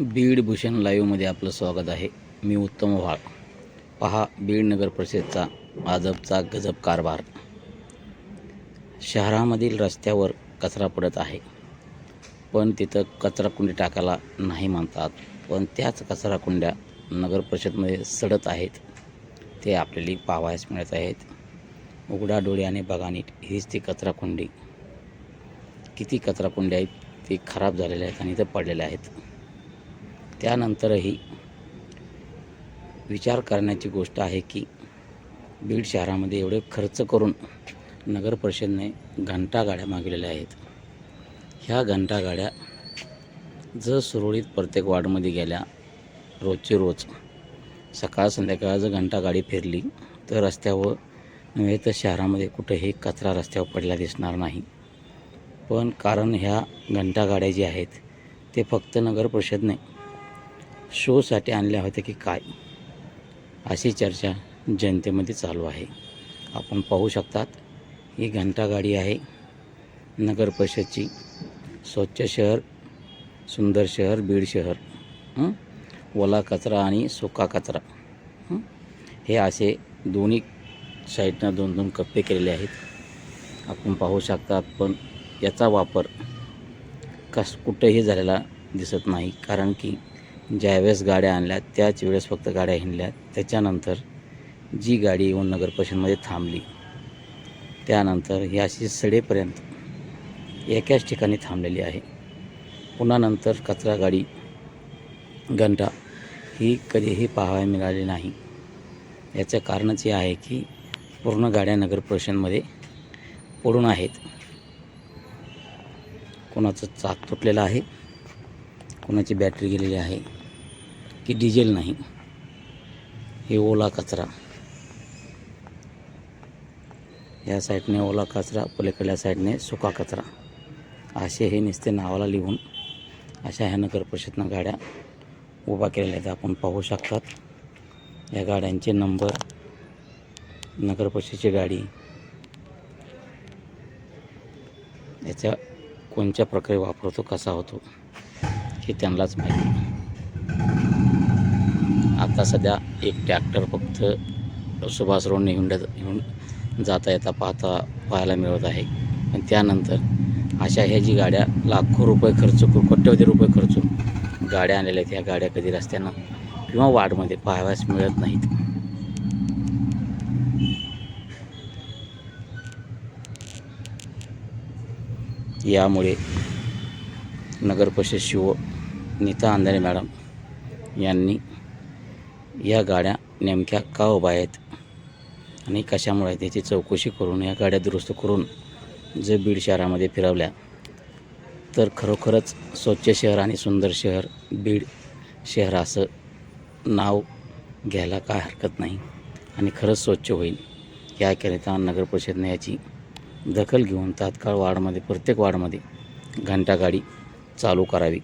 बीड भूषण लाईव्हमध्ये आपलं स्वागत आहे. मी उत्तम व्हाळ पहा बीड नगर परिषदचा आजबचा गजब कारभार. शहरामधील रस्त्यावर कचरा पडत आहे. पण तिथं कचरा कुंडी टाकायला नाही मानतात पण त्याच कचरा कुंड्या नगर परिषदमध्ये सडत आहेत. ते आपल्याला पाहावयास मिळत आहेत. उघडा डोळ्याने बघा नीट. हीच ती कचरा कुंडी. किती कचरा कुंड्या आहेत ते खराब झालेल्या आहेत आणि इथं पडलेल्या आहेत. त्यानंतरही विचार करण्याची गोष्ट आहे की बीड शहरामध्ये एवढे खर्च करून नगर परिषदने घंटागाड्या मागलेल्या आहेत. ह्या घंटागाड्या जर सुरळीत प्रत्येक वार्डमध्ये गेल्या रोजची रोज सकाळ संध्याकाळ जर घंटागाडी फिरली तर रस्त्यावर नव्हे तर शहरामध्ये कुठेही कचरा रस्त्यावर पडला दिसणार नाही. पण कारण ह्या घंटागाड्या ज्या आहेत ते फक्त नगर परिषदने शोसाठी आणल्या होत्या की काय? अशी चर्चा जनतेमध्ये चालू आहे. आपण पाहू शकतात ही घंटागाडी आहे. नगर परिषदची. स्वच्छ शहर सुंदर शहर बीड शहर. ओला कचरा आणि सुका कचरा. हे असे दोन्ही साईडनं दोन दोन कप्पे केलेले आहेत. आपण पाहू शकतात पण याचा वापर कस कुठेही झालेला दिसत नाही. कारण की ज्यावेळेस गाड्या आणल्या त्याच वेळेस फक्त गाड्या हिंडल्या त्याच्यानंतर जी गाडी येऊन नगर परिषदमध्ये थांबली त्यानंतर ही अशी सडेपर्यंत एकाच ठिकाणी थांबलेली आहे. पुन्हा नंतर कचरा गाडी घंटा ही कधीही पाहायला मिळाली नाही. याचं कारणच हे आहे की पूर्ण गाड्या नगर परिषदमध्ये पडून आहेत. कोणाचं चाक तुटलेलं आहे कोणाची बॅटरी गेलेली आहे की डिझेल नाही. हे ओला कचरा. या साईडने ओला कचरा पलीकडल्या साईडने सुका कचरा. असे हे नुसते नावाला लिहून अशा ह्या नगर परिषदनं गाड्या उभा केलेल्या आहेत. आपण पाहू शकतात. या गाड्यांचे नंबर नगर परिषदेची गाडी याच्या कोणत्या प्रकारे वापरतो कसा होतो हे त्यांनाच माहिती. आता सध्या एक ट्रॅक्टर फक्त सुभाष रोडने हिंडत हिंड जाता येता पाहता पाहायला मिळत आहे. पण त्यानंतर अशा ह्या जी गाड्या लाखो रुपये खर्च करून कोट्यवधी रुपये खर्चून गाड्या आणलेल्या आहेत. ह्या गाड्या कधी रस्त्यानं किंवा वार्डमध्ये पाहाव्यास मिळत नाहीत. यामुळे नगर परिषद शिव नीता अंधारे मॅडम यांनी या गाड्या नेमक्या का उभा आहेत? आणि कशामुळे आहेत चौकशी करून या गाड्या दुरुस्त करून जर बीड शहरामध्ये फिरवल्या तर खरोखरच स्वच्छ शहर आणि सुंदर शहर बीड शहर असं नाव घ्यायला काय हरकत नाही आणि खरंच स्वच्छ होईल याकरिता नगर परिषदने याची दखल घेऊन तात्काळ वार्डमध्ये प्रत्येक वार्डमध्ये घंटा गाडी चालू करावी.